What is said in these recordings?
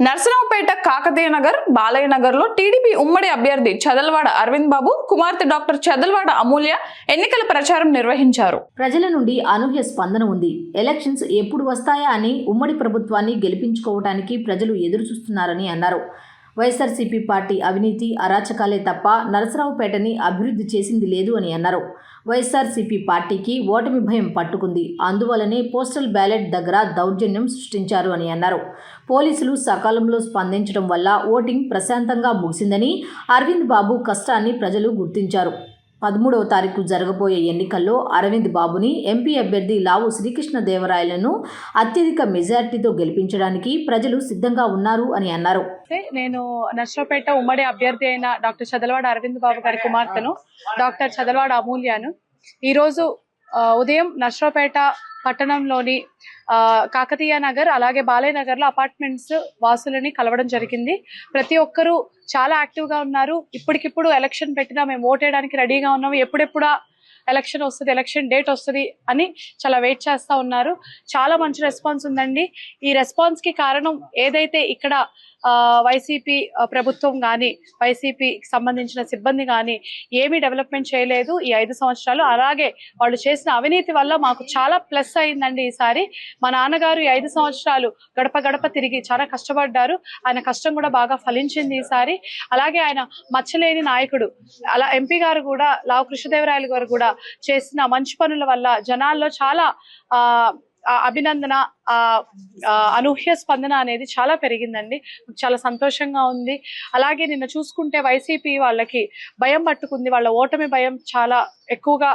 నర్సరావుపేట కాకతీయ నగర్ బాలయ్య నగర్లో టీడీపీ ఉమ్మడి అభ్యర్థి చదల్వాడ అరవింద్ బాబు కుమార్తె డాక్టర్ చదల్వాడ అమూల్య ఎన్నికల ప్రచారం నిర్వహించారు. ప్రజల నుండి అనూహ్య స్పందన ఉంది. ఎలక్షన్స్ ఎప్పుడు వస్తాయా అని ఉమ్మడి ప్రభుత్వాన్ని గెలిపించుకోవడానికి ప్రజలు ఎదురు చూస్తున్నారని అన్నారు. వైఎస్ఆర్సీపీ పార్టీ అవినీతి అరాచకాలే తప్ప నరసరావుపేటని అభివృద్ధి చేసింది లేదు అని అన్నారు. వైఎస్ఆర్సీపీ పార్టీకి ఓటమి భయం పట్టుకుంది. అందువలనే పోస్టల్ బ్యాలెట్ దగ్గర దౌర్జన్యం సృష్టించారు అని అన్నారు. పోలీసులు సకాలంలో స్పందించడం వల్ల ఓటింగ్ ప్రశాంతంగా ముగిసిందని అరవింద్ బాబు కష్టాన్ని ప్రజలు గుర్తించారు. పదమూడవ తారీఖు జరగబోయే ఎన్నికల్లో అరవింద్ బాబుని ఎంపీ అభ్యర్థి లావు శ్రీకృష్ణదేవరాయలను అత్యధిక మెజార్టీతో గెలిపించడానికి ప్రజలు సిద్ధంగా ఉన్నారు అని అన్నారు. నేను నర్సరావుపేట ఉమ్మడి అభ్యర్థి అయిన డాక్టర్ చదలవాడ అరవింద్ బాబు గారి కుమార్తెను డాక్టర్ చదలవాడ అమూల్యను. ఈరోజు ఉదయం నర్సరావుపేట పట్టణంలోని ఆ, కాకతీయ నగర్ అలాగే బాలయ్య నగర్లో అపార్ట్మెంట్స్ వాసులని కలవడం జరిగింది. ప్రతి ఒక్కరూ చాలా యాక్టివ్గా ఉన్నారు. ఇప్పటికిప్పుడు ఎలక్షన్ పెట్టినా మేము ఓటేయడానికి రెడీగా ఉన్నాము. ఎప్పుడెప్పుడా ఎలక్షన్ వస్తుంది ఎలక్షన్ డేట్ వస్తుంది అని చాలా వెయిట్ చేస్తూ ఉన్నారు. చాలా మంచి రెస్పాన్స్ ఉందండి. ఈ రెస్పాన్స్కి కారణం ఏదైతే ఇక్కడ వైసీపీ ప్రభుత్వం కానీ వైసీపీకి సంబంధించిన సిబ్బంది కానీ ఏమీ డెవలప్మెంట్ చేయలేదు ఈ ఐదు సంవత్సరాలు. అలాగే వాళ్ళు చేసిన అవినీతి వల్ల మాకు చాలా ప్లస్ అయిందండి ఈసారి. మా నాన్నగారు ఈ ఐదు సంవత్సరాలు గడప గడప తిరిగి చాలా కష్టపడ్డారు. ఆయన కష్టం కూడా బాగా ఫలించింది ఈసారి. అలాగే ఆయన మచ్చలేని నాయకుడు అలా ఎంపీ గారు కూడా లావు కృష్ణదేవరాయలు గారు కూడా చేసిన మంచి పనుల వల్ల జనాల్లో చాలా ఆ అభినందన ఆ అనూహ్య స్పందన అనేది చాలా పెరిగిందండి. చాలా సంతోషంగా ఉంది. అలాగే నిన్న చూసుకుంటే వైసీపీ వాళ్ళకి భయం పట్టుకుంది. వాళ్ళ ఓటమి భయం చాలా ఎక్కువగా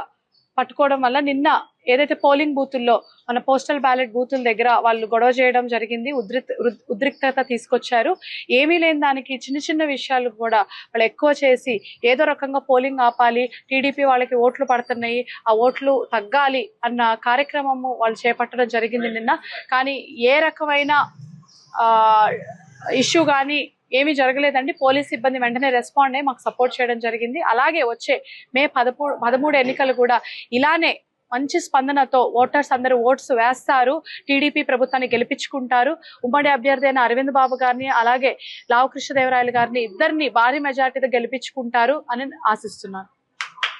పట్టుకోవడం వల్ల నిన్న ఏదైతే పోలింగ్ బూతుల్లో మన పోస్టల్ బ్యాలెట్ బూతుల దగ్గర వాళ్ళు గొడవ చేయడం జరిగింది ఉద్రిక్ ఉద్రిక్తత తీసుకొచ్చారు. ఏమీ లేని దానికి చిన్న చిన్న విషయాలు కూడా వాళ్ళు ఎక్కువ చేసి ఏదో రకంగా పోలింగ్ ఆపాలి టీడీపీ వాళ్ళకి ఓట్లు పడుతున్నాయి ఆ ఓట్లు తగ్గాలి అన్న కార్యక్రమము వాళ్ళు చేపట్టడం జరిగింది నిన్న. కానీ ఏ రకమైన ఇష్యూ కానీ ఏమీ జరగలేదండి. పోలీస్ సిబ్బంది వెంటనే రెస్పాండ్ అయ్యి మాకు సపోర్ట్ చేయడం జరిగింది. అలాగే వచ్చే మే పదమూడు పదమూడు ఎన్నికలు కూడా ఇలానే మంచి స్పందనతో ఓటర్స్ అందరూ ఓట్స్ వేస్తారు. టీడీపీ ప్రభుత్వాన్ని గెలిపించుకుంటారు. ఉమ్మడి అభ్యర్థి అయిన అరవింద్ బాబు గారిని అలాగే లావు కృష్ణదేవరాయలు గారిని ఇద్దరిని భారీ మెజార్టీతో గెలిపించుకుంటారు అని ఆశిస్తున్నాను.